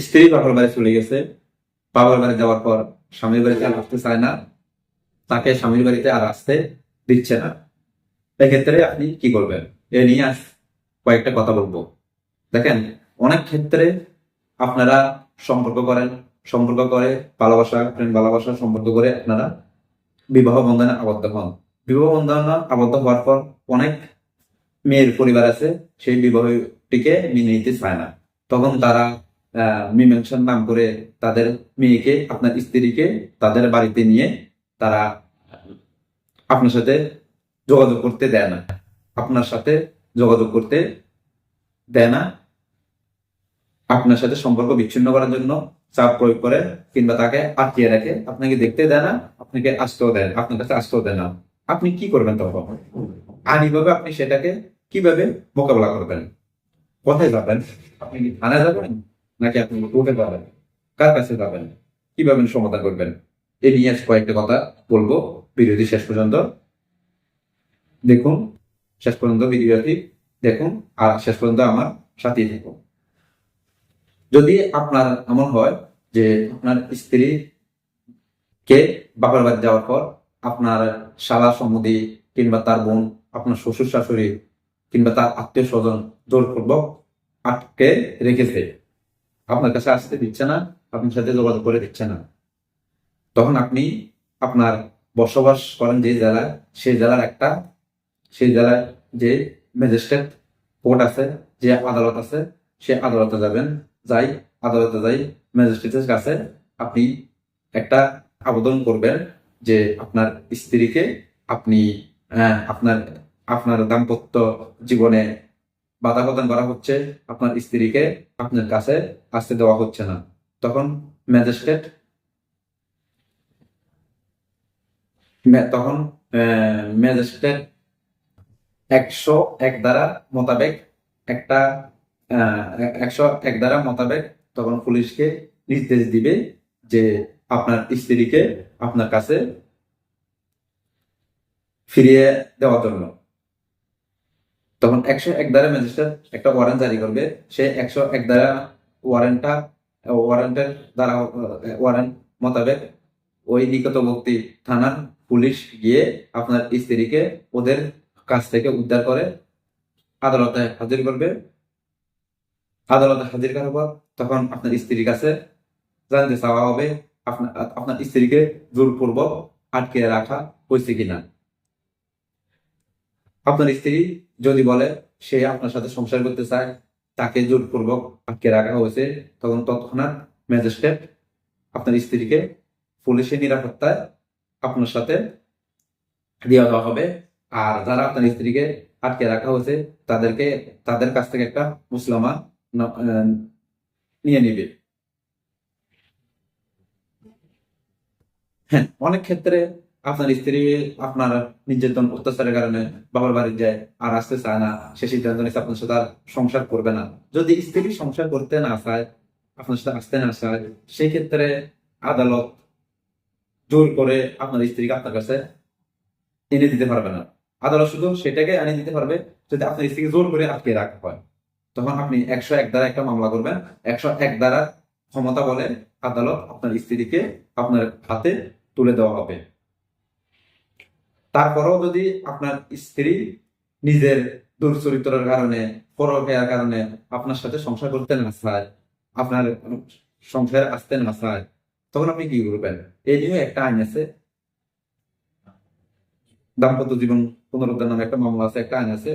স্ত্রী বাবার বাড়ি চলে গেছে। বাবার বাড়ি যাওয়ার পর স্বামীর বাড়িতে আর আসতে চায় না। তাকে স্বামীর বাড়িতে আর আসতে দিচ্ছে না। এক্ষেত্রে আপনি কি করবেন? এ নিয়ে আজ কয়েকটা কথা বলব। দেখেন, অনেক ক্ষেত্রে আপনারা সম্পর্ক করেন, সম্পর্ক করে ভালোবাসা, প্রেম, ভালোবাসা সম্পর্ক করে আপনারা বিবাহ বন্ধনে আবদ্ধ হন। বিবাহ বন্ধনে আবদ্ধ হওয়ার পর অনেক মেয়ের পরিবার আছে, সেই বিবাহটিকে মেনে নিতে চায় না। তখন তারা মিমেনশন নাম করে তাদের মেয়েকে, আপনার স্ত্রীকে তাদের বাড়িতে নিয়ে তারা আপনার সাথে যোগাযোগ করতে দেয় না। আপনার সাথে যোগাযোগ করতে দেয় না। আপনার সাথে সম্পর্ক বিচ্ছিন্ন করার জন্য চাপ প্রয়োগ করে কিংবা তাকে আটকিয়ে রাখে আপনাকে দেখতে দেয় না, আপনাকে আসতেও দেয় আপনার কাছে আসতেও দেয় না। আপনি কি করবেন তখন? আইনিভাবে আপনি সেটাকে কীভাবে মোকাবেলা করবেন? কোথায় যাবেন? আপনি কি থানায় যাবেন? নাকি আপনি কোর্টে যাবেন কার কাছে যাবেন কীভাবে সমাধান করবেন? এই নিয়ে কয়েকটা কথা বলব ভিডিওটি শেষ পর্যন্ত। দেখুন, শেষ পর্যন্ত ভিডিওটি দেখুন আর শেষ পর্যন্ত আমার সাথেই থাকুন। যদি আপনার এমন হয় যে আপনার স্ত্রী কে বাবার বাড়ি যাওয়ার পর আপনার শালা সম্মতি কিংবা তার বোন, আপনার শ্বশুর শাশুড়ি কিংবা তার আত্মীয় স্বজন জোরপূর্বক আটকে রেখেছে আপনার কাছে আসতে দিচ্ছে না, আপনার সাথে যোগাযোগ করে দিচ্ছে না। তখন আপনি আপনার বসবাস করেন যে জেলায়, সেই জেলার একটা, সেই জেলায় যে ম্যাজিস্ট্রেট কোর্ট আছে, যে আদালত আছে, সে আদালতে যাবেন, যাই আদালতে যাই ম্যাজিস্ট্রেটের কাছে আপনি একটা আবেদন করবেন যে আপনার স্ত্রীকে আপনি আপনার আপনার দাম্পত্য জীবনে বাধা প্রদান করা হচ্ছে আপনার স্ত্রীকে, আপনার কাছে আসতে দেওয়া হচ্ছে না। তখন ম্যাজিস্ট্রেট তখন ম্যাজিস্ট্রেট একশো এক দ্বারা মোতাবেক একটা একশো এক দ্বারা মোতাবেক তখন পুলিশকে নির্দেশ দিবে যে আপনার স্ত্রীকে আপনার কাছে ফিরিয়ে দেওয়ার জন্য। তখন একশো এক দ্বারা ম্যাজিস্ট্রেট একটা ওয়ারেন্ট জারি করবে। সে একশো এক দ্বারা ওয়ারেন্টটা ওয়ারেন্টের দ্বারা ওয়ারেন্ট মোতাবেক ওই নিকটবর্তী থানার পুলিশ গিয়ে আপনার স্ত্রীকে ওদের কাছ থেকে উদ্ধার করে আদালতে হাজির করবে। আদালতে হাজির করার পর তখন আপনার স্ত্রীর কাছে জানতে চাওয়া হবে আপনার আপনার স্ত্রীকে জোরপূর্বক আটকে রাখা হয়েছে কিনা। আপনার স্ত্রী যদি বলে সে আপনার সাথে সংসার করতে চায়, তাকে জোরপূর্বক আটকে রাখা হয়েছে, তখন তৎক্ষণাৎ ম্যাজিস্ট্রেট আপনার স্ত্রীকে পুলিশের নিরাপত্তায় আপনার সাথে দেওয়া দেওয়া হবে। আর যারা আপনার স্ত্রীকে আটকে রাখা হয়েছে, তাদেরকে, তাদের কাছ থেকে একটা মুসলামা নিয়ে নিবে। হ্যাঁ অনেক ক্ষেত্রে আপনার স্ত্রী আপনার নির্যাতন, অত্যাচারের কারণে বাবার বাড়ি যায় আর আসতে চায় না, সে সিদ্ধান্ত নিচ্ছে আপনার সাথে আর সংসার করবে না। যদি স্ত্রী সংসার করতে না চায়, আপনার সাথে আসতে না চায় সেই ক্ষেত্রে আদালত জোর করে আপনার স্ত্রীকে আপনার কাছে এনে দিতে পারবে না। আদালত শুধু সেটাকে এনে দিতে পারবে যদি আপনার স্ত্রীকে জোর করে আটকে রাখা হয়। তখন আপনি একশো এক দ্বারা একটা মামলা করবেন, একশো এক দ্বারা ক্ষমতা বলে আদালত আপনার স্ত্রীকে আপনার হাতে তুলে দেওয়া হবে। তারপরেও যদি আপনার স্ত্রী নিজের দুর্চরিত্রের কারণে, পরকেয়ার কারণে আপনার সাথে সংসার করতে না চায় আপনার সংসারে আসতে না চায় তখন আপনি কি করবেন? এই নিয়ে একটা আইন আছে। দাম্পত্য জীবন পুনরুদ্ধার নামে একটা মামলা আছে, একটা আইন আছে।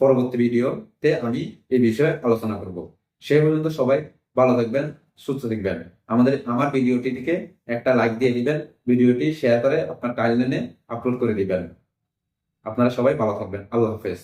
পরবর্তী ভিডিওতে আমি এই বিষয়ে আলোচনা করব। সে পর্যন্ত সবাই ভালো থাকবেন। সুস্থ থাকবেন আমাদের, আমার ভিডিওটিকে একটা লাইক দিয়ে দিবেন, ভিডিওটি শেয়ার করে আপনার টাইমলাইনে আপলোড করে দিবেন। আপনারা সবাই ভালো থাকবেন। আল্লাহ হাফেজ।